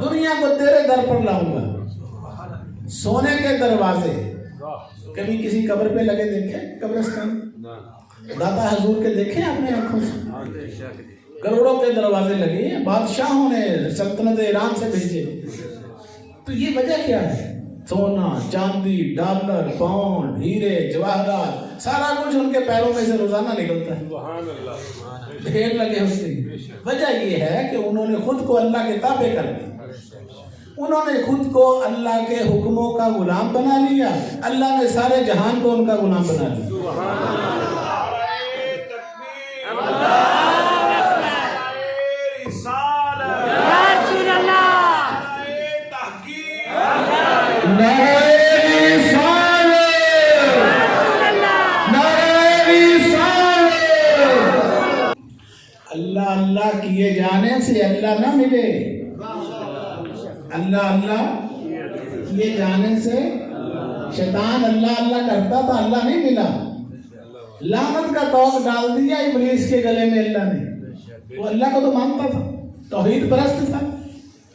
दुनिया को तेरे दर पर लाऊँगा। सोने के दरवाजे। कभी किसी कब्र पे लगे देखे? कब्रिस्तान? दाता हजूर के देखे आपने आँखों से? करोड़ों के दरवाजे लगे। हैं बादशाहों ने सल्तनत ईरान से भेजे। तो ये वजह क्या है? सोना चांदी डॉलर पाउंड हीरे जवाहरात सारा कुछ उनके पैरों में से रोज़ाना निकलता है। ढेर लगे उससे। वजह ये है कि उन्होंने खुद को अल्लाह के ताबे कर दिया। उन्होंने खुद को अल्लाह के हुक्मों का गुलाम बना लिया। अल्लाह ने सारे जहान को उनका गुलाम बना लिया। अल्लाह अल्लाह किए जाने से अल्लाह ना मिले। अल्लाह अल्लाह। किए जाने से शैतान अल्लाह अल्लाह करता था, अल्लाह नहीं मिला। लानत का टॉक डाल दिया इबलीस के गले में अल्लाह ने। वो अल्लाह को तो मानता था, तौहीद परस्त था।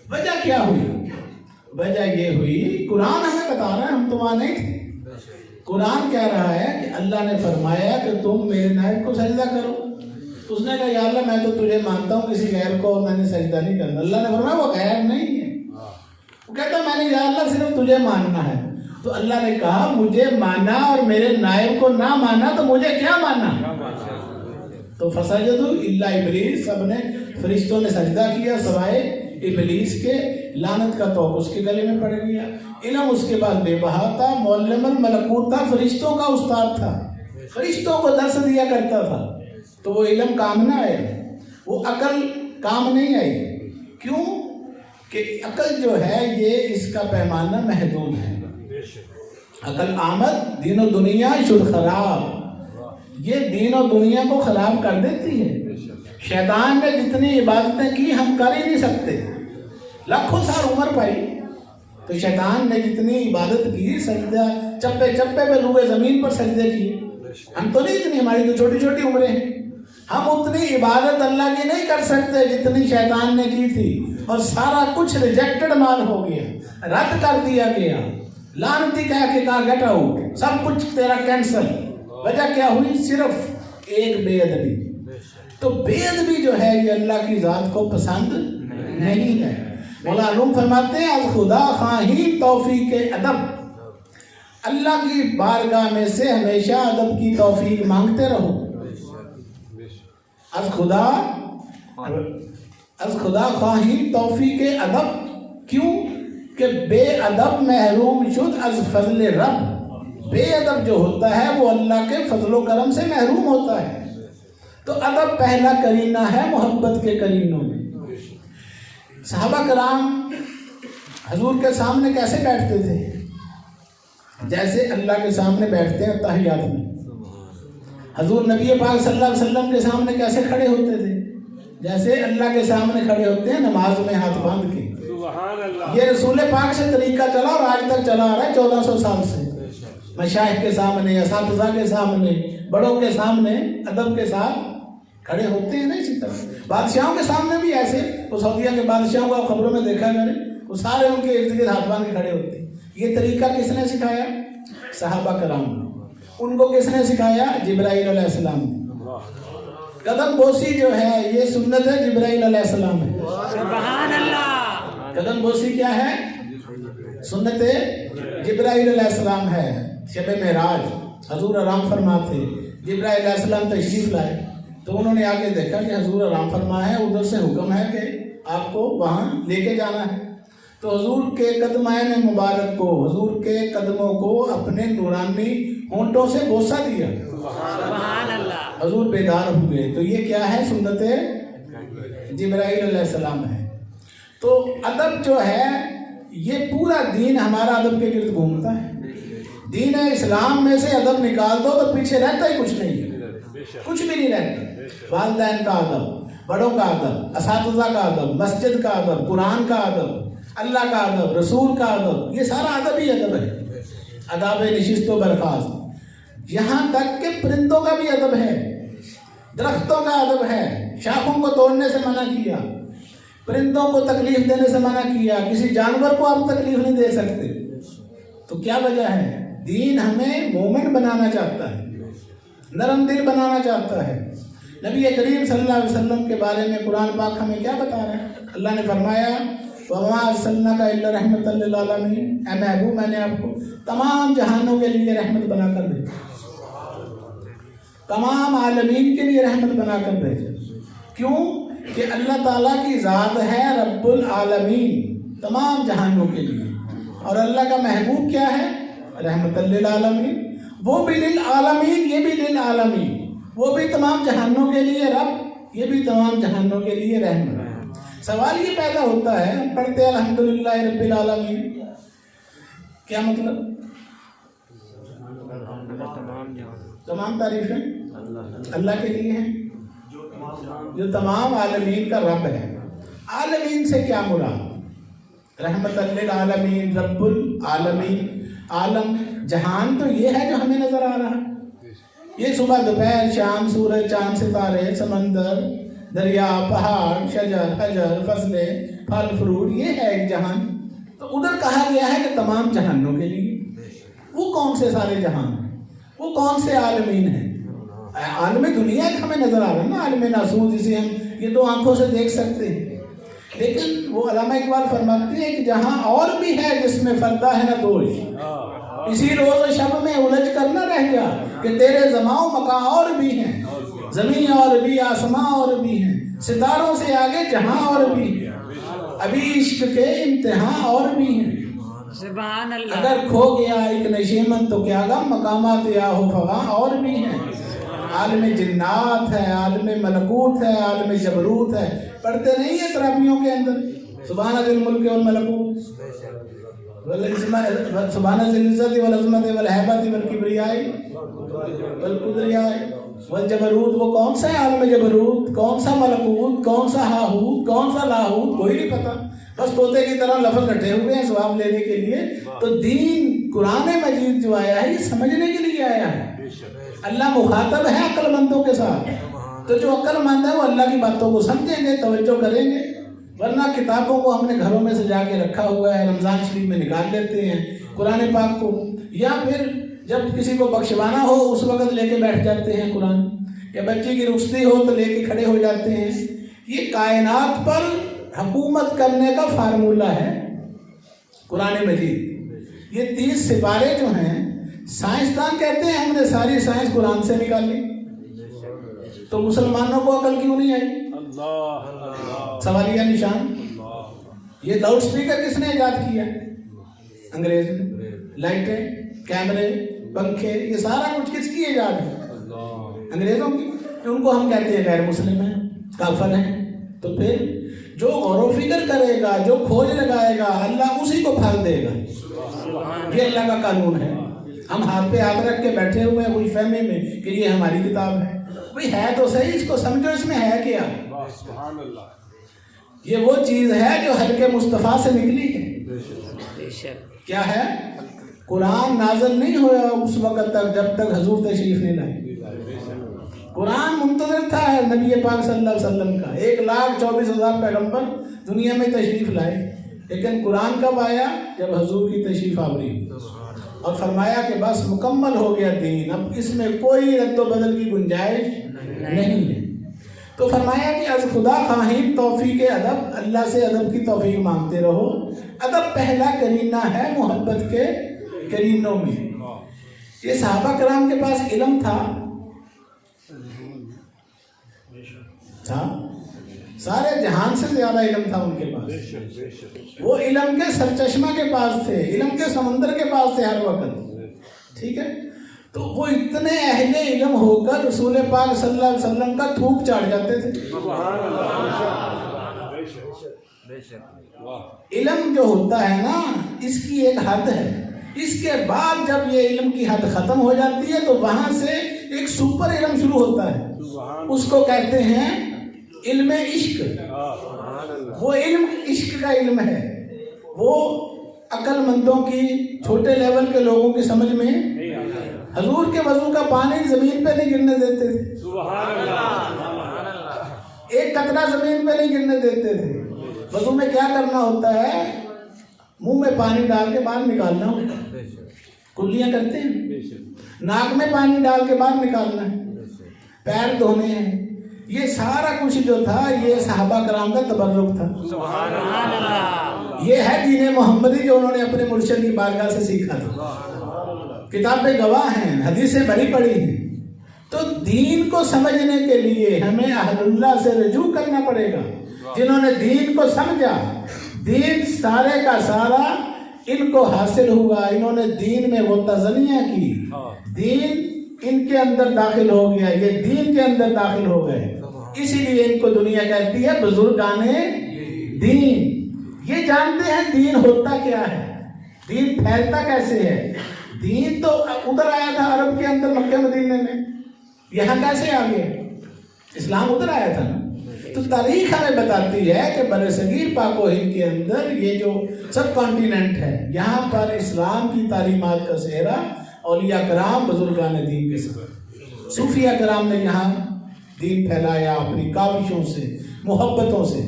वजह क्या हुई? वजह ये हुई, कुरान हमें बता रहा है, हम तो वहाँ नहीं थे। कुरान कह रहा है कि अल्लाह ने फरमाया कि तुम मेरे नायब को सजदा करो। उसने कहा, या अल्लाह, मैं तो तुझे मानता हूँ, किसी गैर को मैंने सजदा नहीं करना। अल्लाह ने फरमाया, वो गैर नहीं है। कहता मैंने या अल्लाह सिर्फ़ तुझे मानना है। तो अल्लाह ने कहा मुझे माना और मेरे नायब को ना माना तो मुझे क्या माना तो फसजदु इल्ला इबलीस सबने फरिश्तों ने सजदा किया सवाए इबलीस के लानत का तो उसके गले में पड़ गया। इलम उसके बाद बेबहा था मौलमल मलकूत था फरिश्तों का उस्ताद था। फरिश्तों को दर्श दिया करता था। तो वो इलम काम ना आए वो अकल काम नहीं आई। क्यों? कि अकल जो है ये इसका पैमाना महदूद है। अकल आमद दीन और दुनिया शुद्ध खराब। ये दीन और दुनिया को खराब कर देती है। शैतान ने जितनी इबादतें की हम कर ही नहीं सकते। लाखों साल उम्र पाई तो शैतान ने जितनी इबादत की सजदा चप्पे चप्पे पे रुए ज़मीन पर सजदे किए हम तो नहीं इतनी हमारी तो छोटी छोटी उम्रें। हैं हम उतनी इबादत अल्लाह की नहीं कर सकते जितनी शैतान ने की थी। और सारा कुछ रिजेक्टेड माल हो गया। रद्द कर दिया गया। लानती कह के कहा गेट आउट सब कुछ तेरा कैंसल वजह क्या हुई? सिर्फ़ एक बेअदबी तो बेअदबी जो है, ये अल्लाह की जात को पसंद नहीं है। मौलानुम फरमाते हैं अल खुदा खाही तौफीक अदब। अल्लाह की बारगाह में से हमेशा अदब की तौफीक मांगते रहो। अज खुदा अज खुदा खाही ख्वाही के अदब। क्यों? कि बेअदब महरूम शुद्ध अज फजल रब। बेअदब जो होता है, वो अल्लाह के फजलो करम से महरूम होता है। तो अदब पहला करीना है, मोहब्बत के करीनों में। साहबा कराम हजूर के सामने कैसे बैठते थे? जैसे अल्लाह के सामने बैठते हैं तहियात में। हजूर नबी पाक सल्लल्लाहु अलैहि वसल्लम के सामने कैसे खड़े होते थे? जैसे अल्लाह के सामने खड़े होते हैं नमाज़ में हाथ बाँध के। ये रसूल पाक से तरीका चला और आज तक चला आ रहा है चौदह सौ साल से। मशाह के सामने इस के सामने बड़ों के सामने अदब के साथ खड़े होते हैं ना इसी तरह बादशाहों के सामने भी ऐसे। वो सऊदिया के बादशाहों को आप खबरों में देखा करें वो सारे उनके इर्द गिर्द हाथ बाँध के खड़े होते हैं। ये तरीका किसने सिखाया? साहबा कराम। उनको किसने सिखाया? जिब्राइल अलैहिस्सलाम ने। कदम बोसी जो है ये सुन्नत है जिब्राइल अलैहिस्सलाम है। कदम बोसी क्या है? सुन्नत जिब्राइल अलैहिस्सलाम है। शब महराज हजूर आराम फरमा थे जिब्राइल अलैहिस्सलाम तशरीफ़ लाए। तो उन्होंने आके देखा कि हजूर आराम फरमा है उधर से हुक्म है कि आपको वहाँ लेके जाना है। तो हजूर के कदमायन मुबारक को हजूर के कदमों को अपने नूरानी होंठों से बोसा दिया। हजूर बेदार हुए तो ये क्या है सुन्नत जिब्राइल सलाम है। तो अदब जो है, ये पूरा दीन हमारा अदब के गिर्द घूमता है। दीन इस्लाम में से अदब निकाल दो तो पीछे रहता ही कुछ नहीं है। कुछ भी नहीं रहता। वालदेन का अदब, बड़ों का अदब इस का अदब, मस्जिद का अदब, कुरान का अदब, अल्लाह का अदब, रसूल का अदब, ये सारा अदब ही अदब है। अदब नशिस्त बर्खास्त। यहाँ तक के परिंदों का भी अदब है, दरख्तों का अदब है, शाखों को तोड़ने से मना किया, परिंदों को तकलीफ़ देने से मना किया, किसी जानवर को आप तकलीफ़ नहीं दे सकते। तो क्या वजह है? दीन हमें मोमेंट बनाना चाहता है, नरम दिल बनाना चाहता है। नबी करीम सल्लल्लाहु अलैहि वसल्लम के बारे में कुरान पाक हमें क्या बता रहे हैं? अल्लाह ने फरमाया, वमा का ए महबूब, मैंने आपको तमाम जहानों के लिए रहमत बनाकर भेजा। तमाम आलमीन के लिए रहमत बनाकर भेजा। क्यों? कि अल्लाह ताला की ज़ात है रब्बुल आलमीन, तमाम जहानों के लिए। और अल्लाह का महबूब क्या है? रहमतल लिल आलमीन। वो भी लिल आलमीन, ये भी लिल आलमीन। वो भी तमाम जहानों के लिए रब, ये भी तमाम जहानों के लिए रहमत। सवाल ये पैदा होता है पढ़ते अल्हम्दुलिल्लाह रब्बिल आलमीन। क्या मतलब? तमाम तारीफें अल्लाह के लिए। हैं। जो तमाम आलमीन का रब है। आलमीन से क्या मुराद? रहमत आलमीन रब्बुल आलमीन। आलम जहान तो ये है जो हमें नज़र आ रहा है। ये सुबह दोपहर शाम सूरज चाँद सितारे समंदर दरिया पहाड़ शजर हजर फ़सलें फल फ्रूट ये है एक जहान। तो उधर कहा गया है कि तमाम जहानों के लिए। वो कौन से सारे जहान हैं? वो कौन से आलमीन है? आलम दुनिया का हमें नज़र आ रहा है ना, आलम नासूर जिसे हम ये दो आँखों से देख सकते हैं। लेकिन वो अलामा इकबाल फरमाते हैं कि जहाँ और भी है जिसमें फरदा है ना दोष। इसी रोज शब में उलझ कर न रह गया कि तेरे जमाओ मका और भी हैं, ज़मीन और भी, आसमां और भी हैं, सितारों से आगे जहाँ और भी अभी इश्क के इम्तिहान और भी हैं। अगर खो गया एक नशीमन तो क्या गम मकामात या हो? और भी हैं। आलम जिन्नात है, आलम मलकूत है, आलम जबरूत है। पढ़ते नहीं है तराबियों के अंदर? सुबहान दिल मुल्क वल मलकूत जबरूत। वो कौन सा है आलम जबरूत, कौन सा मलकूत, कौन सा हाहूत, कौन सा लाहूत? कोई नहीं पता। बस तोते की तरह लफज रटे हुए हैं सवाब लेने के लिए। तो दीन कुरान मजीद जो आया है ये समझने के लिए आया है। अल्लाह मुखातब है अक्लमंदों के साथ। तो जो अक्लमंद है वो अल्लाह की बातों को समझेंगे तवज्जो करेंगे। वरना किताबों को हमने घरों में सजा के रखा हुआ है रमज़ान शरीफ में निकाल लेते हैं कुरान पाक को। या फिर जब किसी को बख्शवाना हो उस वक्त लेके बैठ जाते हैं कुरान। या बच्चे की रुखसती हो तो लेके खड़े हो जाते हैं। ये कायनात पर हुकूमत करने का फार्मूला है। कुरान मजीद। ये तीस सिपारे जो हैं, साइंसदान कहते हैं हमने सारी साइंस कुरान से निकाली तो मुसलमानों को अकल क्यों नहीं आई? सवालिया निशान? ये लाउड स्पीकर किसने ईजाद किया? अंग्रेज़ ने। लाइटें, कैमरे, पंखे, ये सारा कुछ किसकी ईजाद है? अंग्रेज़ों की। उनको हम कहते हैं गैर मुस्लिम हैं, काफर हैं। तो फिर जो गौर फ़िक्र करेगा जो खोज लगाएगा अल्लाह उसी को फल देगा। ये अल्लाह का कानून है। हम हाथ पे हाथ रख के बैठे हुए हैं खुश फहमे में कि ये हमारी किताब है। भाई है तो सही इसको समझो इसमें है क्या? ये वो चीज़ है जो हल्के मुस्तफ़ा से निकली है। क्या है? कुरान नाजल नहीं हुआ उस वक्त तक जब तक हजूर तशरीफ़ नहीं लाए। कुरान मुंतजर था नबी पाक सल्लल्लाहु अलैहि वसल्लम का। एक लाख चौबीस हज़ार पैगंबर दुनिया में तशरीफ़ लाए लेकिन कुरान कब आया? जब हजूर की तशरीफ़ आवरी और फरमाया कि बस मुकम्मल हो गया दीन अब इसमें कोई रद्द बदल की गुंजाइश नहीं। है। तो फरमाया कि अज खुदा खाहिम तोफ़ी के अदब अल्लाह से अदब की तोफ़ी मांगते रहो। अदब पहला करीना है मोहब्बत के करीनों में। ये साहबा कराम के पास इलम था था? सारे जहान से ज़्यादा इलम था उनके पास। वो इलम के सरचश्मा के पास थे इलम के समंदर के पास थे हर वक्त। ठीक है? तो वो इतने अहले इलम होकर रसूल पाक सल्लल्लाहु अलैहि वसल्लम का थूक चाट जाते थे। इलम जो होता है ना इसकी एक हद है। इसके बाद जब ये इलम की हद खत्म हो जाती है तो वहाँ से एक सुपर इलम शुरू होता है। उसको कहते हैं इल्म इश्क। वो इल्म इश्क का इल्म है। वो अक्लमंदों की छोटे लेवल के लोगों की समझ में हजूर के वज़ू का पानी ज़मीन पे नहीं गिरने देते थे। एक कतरा ज़मीन पे नहीं गिरने देते थे। वज़ू में क्या करना होता है? मुँह में पानी डाल के बाहर निकालना होता है। कुल्लियाँ करते हैं। नाक में पानी डाल के बाहर निकालना है। पैर धोने हैं। ये सारा कुछ जो था ये सहाबा कराम का तबर्रुक था। ये है दीन मोहम्मदी जो उन्होंने अपने मुर्शद की बारगाह से सीखा था। किताबें गवाह हैं हदीसें भरी पड़ी हैं। तो दीन को समझने के लिए हमें अहलुल्लाह से रजू करना पड़ेगा। जिन्होंने दीन को समझा दीन सारे का सारा इनको हासिल हुआ। इन्होंने दीन में वो तजनिया की दीन इनके अंदर दाखिल हो गया। ये दीन के अंदर दाखिल हो गए। इसीलिए इनको दुनिया कहती है, बुजुर्गाने दीन। ये जानते हैं दीन होता क्या है? दीन फैलता कैसे है? दीन तो उधर आया था अरब के अंदर, मक्के मदीने में। यहाँ कैसे आ गया? इस्लाम उधर आया था ना? तो तारीख हमें बताती है कि बर सगीर पाको हिंद के अंदर ये जो सब कॉन्टिनेंट है, यहाँ पर इस्लाम की तालीमात का सेहरा औलिया कराम बुजुर्गान दीन के सब सूफिया कराम ने यहाँ दीन फैलाया अपनी काविशों से मोहब्बतों से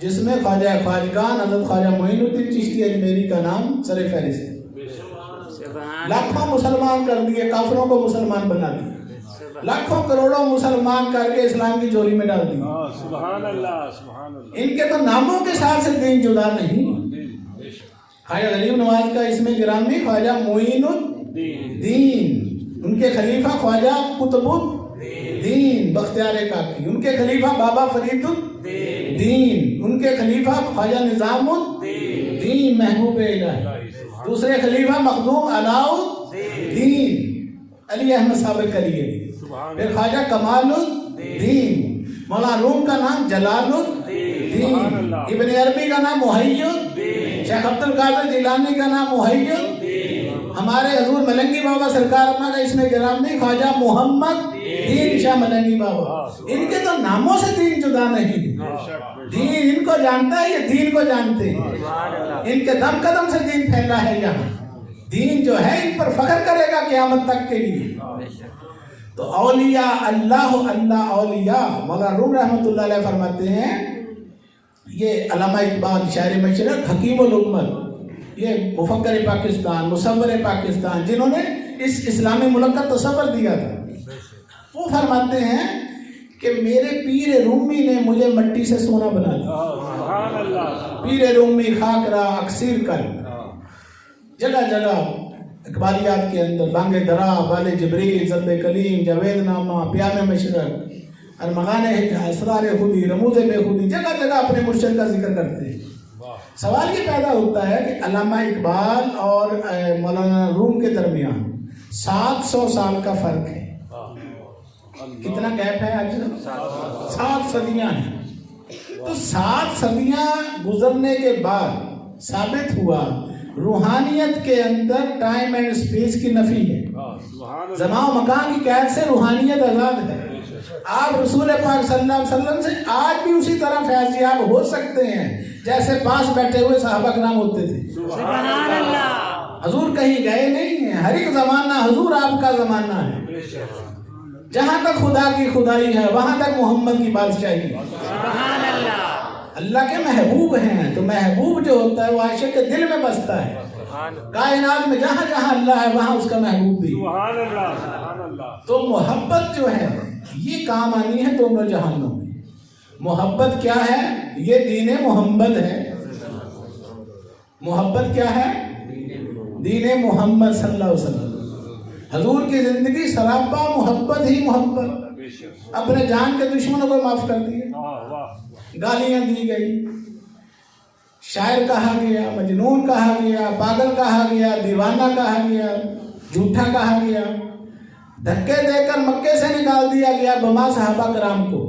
जिसमें ख्वाजा ख्वाजगान हज़रत ख्वाजा मोइनुद्दीन चिश्ती अजमेरी का नाम सर फहरिस्त है। लाखों मुसलमान कर दिए काफिरों को मुसलमान बना दिए। लाखों करोड़ों मुसलमान करके इस्लाम की झोली में डाल दिए। हाँ, सुभान अल्लाह इनके तो नामों के साथ से दीन जुदा नहीं ख्वाजा गरीब नवाज़ का इसमें गिरामी ख्वाजा मोइनुद्दीन उनके खलीफा ख्वाजा कुतुबुद्दीन बख्तियार काकी उनके खलीफा बाबा फरीदुद्दीन उनके खलीफा ख्वाजा निजामुद्दीन? महबूब इलाही। दूसरे खलीफा मखदूम अलाउद्दीन? अली अहमद अली अली फिर ख्वाजा कमालुद्दीन? मौला रूम का नाम जलालुद्दीन? इब्न अरबी का नाम मुहैयुद्दीन शेख अब्दुल कादिर जिलानी का नाम मुहैयुद्दीन हमारे हजूर मलंगी बाबा सरकार अपना इसमें गिरामी ख्वाजा मोहम्मद दीन मलंगी बाबा। इनके तो नामों से दीन जुदा नहीं दीन इनको जानता है ये दीन को जानते हैं? इनके दम कदम से दीन फैला है यहाँ दीन जो है इन पर फख्र करेगा क्यामत तक के लिए। तो औलिया अल्लाह अल्लाह औलिया मौला रूम अलैह फरमाते हैं ये अलामा इकबाल शायर मशरक हकीमुल उम्मत ये मुफक्कर पाकिस्तान मुसवर पाकिस्तान जिन्होंने इस इस्लामी मुल्क का तस्वर दिया था। वो फरमाते हैं कि मेरे पीर रूमी ने मुझे मट्टी से सोना बना दिया। पीर रूमी खाकरा अक्सीर कर। जगह जगह इकबालियात के अंदर बांगे दरा बाल जबरील जब कलीम जावेद नामा प्याम मशरक अरमगान असरार खुदी रमूज बेखुदी जगह जगह अपने मुर्शद का ज़िक्र करते हैं। सवाल ये पैदा होता है कि अलामा इकबाल और मौलाना रूम के दरमियान सात सौ साल का फ़र्क है। कितना गैप है आज? सात सदियाँ हैं। तो सात सदियाँ गुजरने के बाद साबित हुआ रूहानियत के अंदर टाइम एंड स्पेस की नफी है। जमा मकान की कैद से रूहानियत आज़ाद है। आप रसूल पाक सल्लल्लाहु वसल्लम से आज भी उसी तरह फैजियाब हो सकते हैं जैसे पास बैठे हुए साहबा नाम होते थे। हजूर कहीं गए नहीं है। हर एक जमाना हजूर आपका जमाना है। जहाँ तक खुदा की खुदाई है वहाँ तक मोहम्मद की बादशाही अल्लाह अल्लाह के महबूब हैं तो महबूब जो होता है वो आशिक के दिल में बसता है। कायनात में जहाँ जहाँ अल्लाह है वहाँ उसका महबूब भी तो मोहब्बत जो है ये काम आनी है दोनों जहानों में। मोहब्बत क्या है? ये दीन मोहम्मद है। मोहब्बत क्या है? दीन मोहम्मद सल्लल्लाहु अलैहि वसल्लम। हजूर की ज़िंदगी सराबा मोहब्बत ही मोहब्बत। अपने जान के दुश्मनों को माफ़ कर दिए। गालियाँ दी गई। शायर कहा गया मजनून कहा गया पागल कहा गया दीवाना कहा गया झूठा कहा गया। धक्के देकर मक्के से निकाल दिया गया बमा साहबा कराम को।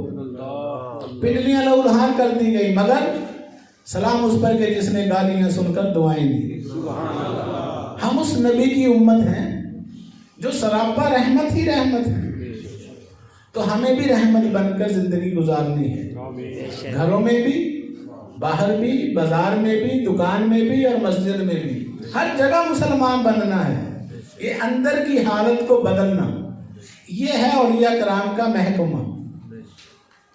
पिंडलियाँ लहूलहान कर दी गई मगर सलाम उस पर के जिसने गालियाँ सुनकर दुआएँ दी। हम उस नबी की उम्मत हैं जो सरापा रहमत ही रहमत है। तो हमें भी रहमत बनकर ज़िंदगी गुजारनी है। घरों में भी, बाहर भी, बाज़ार में भी, दुकान में भी और मस्जिद में भी। हर जगह मुसलमान बनना है। ये अंदर की हालत को बदलना। ये है औलिया कराम का महकमा।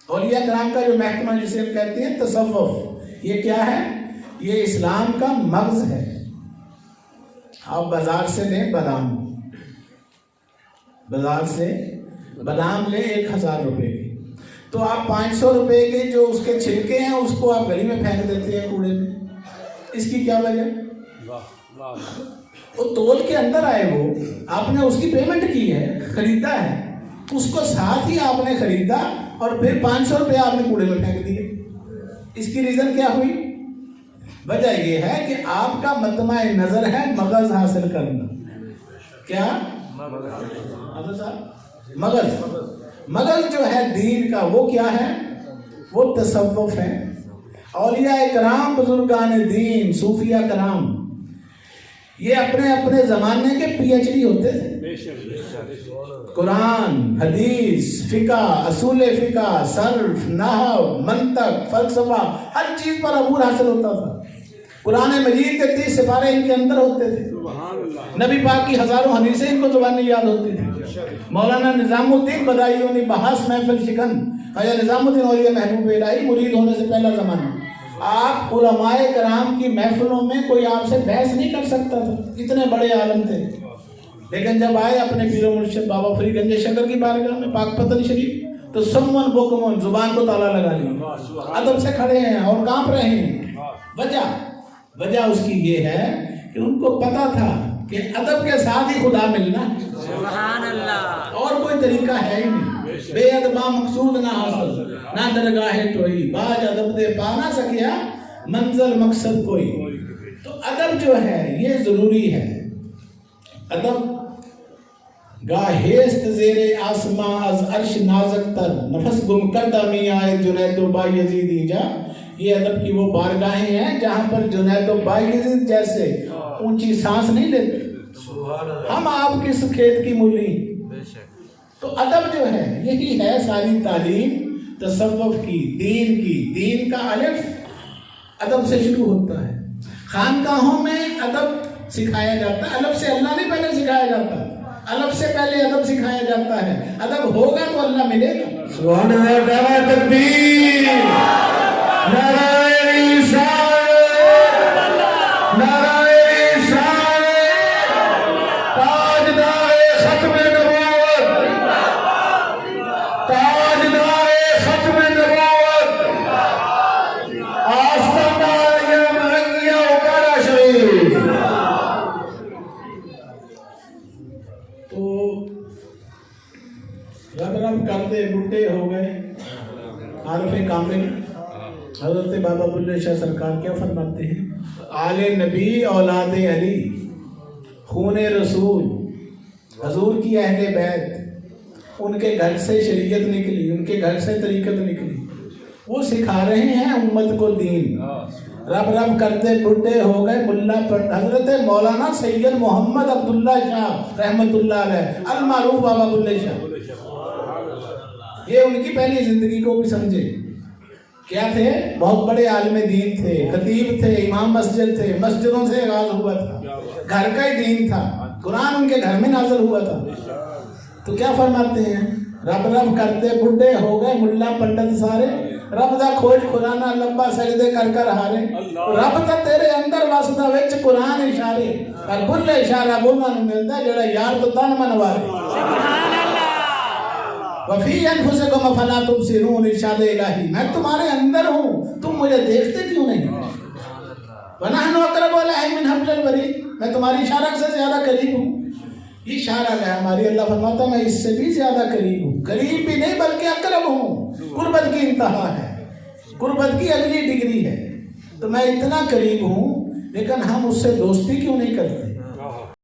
औलिया कराम का जो महकमा जिसे हम कहते हैं, तसव्वुफ। ये क्या है? ये इस्लाम का मगज है। आप बाज़ार से लें बादाम। बाज़ार से बादाम ले एक हज़ार रुपए के। तो आप पाँच सौ रुपए के जो उसके छिलके हैं उसको आप गली में फेंक देते हैं कूड़े में। इसकी क्या वजह? वो तोल के अंदर आए वो। आपने उसकी पेमेंट की है खरीदा है। उसको साथ ही आपने खरीदा और फिर पाँच सौ रुपये आपने कूड़े में फेंक दिए। इसकी रीज़न क्या हुई? वजह यह है कि आपका मतमा नज़र है मगज हासिल करना। क्या? मगज मगज जो है दीन का, वो क्या है? वो तसव्वुफ है। औलिया कराम बुजुर्गान दीन, सूफिया कराम ये अपने अपने ज़माने के पीएचडी होते थे। कुरान, हदीस, फिका, असूल फिका, सर्फ, नहव, मंतक, फलसफा, हर चीज़ पर अबूर हासिल होता था। कुरान मजीद के तीस सिपारे इनके अंदर होते थे। नबी पाक की हज़ारों हदीसें इनको जुबानी याद होती थी। मौलाना निजामुद्दीन बदायूं ने बहास महफिल शिकन ख्वाजा निजामुद्दीन और महबूब इलाही मुरीद होने से पहला जमाना। आप उलमाए कराम की महफिलों में कोई आपसे बहस नहीं कर सकता था। इतने बड़े आलम थे। लेकिन जब आए अपने पीरो मुर्शिद बाबा फरीगंज शंकर की बारगाह में पाक पतन शरीफ तो सम्मन बोकमन ज़ुबान को ताला लगा लिया। अदब से खड़े हैं और काँप रहे हैं। वजह वजह उसकी ये है कि उनको पता था कि अदब के साथ ही खुदा मिलना अल्लाह और कोई तरीका है ही नहीं। बेअदबा मकसूद ना हासिल। ना दरगाह टोई। बाज अदब दे पा ना सकिया मंजर मकसद कोई। तो अदब जो है ये ज़रूरी है। अदब गाहेस्त जेरे आसमा अज अर्श नाजक तर। नफस गुम करदा मी आए जुनैद बा यजीद जा। ये अदब की वो बारगाहें हैं जहाँ पर जुनैद बा यजीद जैसे ऊँची सांस नहीं लेते। हम आप किस खेत की मूली तो अदब जो है यही है सारी तालीम तसव्वुफ की दीन की। दीन का अलिफ अदब से शुरू होता है। खानकाहों में अदब सिखाया जाता है। अदब से अल्लाह नहीं पहले सिखाया जाता। अदब से पहले अदब सिखाया जाता है। अदब होगा तो अल्लाह मिलेगा। सुभान अल्लाह तकबीर। नारायण ईशान बाबा शाह सरकार क्या फरमाते हैं? आले नबी, औलाद अली, खून रसूल, हजूर की अहले बैत, उनके घर से शरीयत निकली, उनके घर से तरीकत निकली। वो सिखा रहे हैं उम्मत को दीन। रब रब करते बुढ़े हो गए, मुल्ला पर हज़रत मौलाना सैयद मोहम्मद अब्दुल्ला शाह, रहमतुल्लाह अलैह अल मारूफ बाबा बुल्ले शाह। ये उनकी पहली ज़िंदगी को भी समझे। क्या थे? बहुत बड़े आलम दीन थे खतीब थे इमाम मस्जिद थे मस्जिदों से आगाज़ हुआ था। घर का ही दीन था। कुरान उनके घर में नाजल हुआ था। तो क्या फरमाते हैं? रब रब करते बुढ़े हो गए मुल्ला पंडित सारे। रब दा खोज खुराना लंबा सजदे कर कर हारे। रब तो तेरे अंदर वसदा विच कुरान इशारे। पर बुल्ले इशारा बोलना मिलता मिलदा जेड़ा यार तो तन मनवा सुभान वफी अनफुसकुम फला तुबसिरून इरशाद इलाही। मैं तुम्हारे अंदर हूँ। तुम मुझे देखते क्यों नहीं? वनहनु अक़रबु इलैहि मिन हब्लिल वरीद। मैं तुम्हारी इशारा से ज़्यादा करीब हूँ। ये इशारा है हमारी अल्लाह फरमाता मैं इससे भी ज़्यादा करीब हूँ। करीब भी नहीं बल्कि अकरब हूँ। कुर्बत की इंतहा है। कुर्बत की अगली डिग्री है। तो मैं इतना करीब हूँ लेकिन हम उससे दोस्ती क्यों नहीं करते?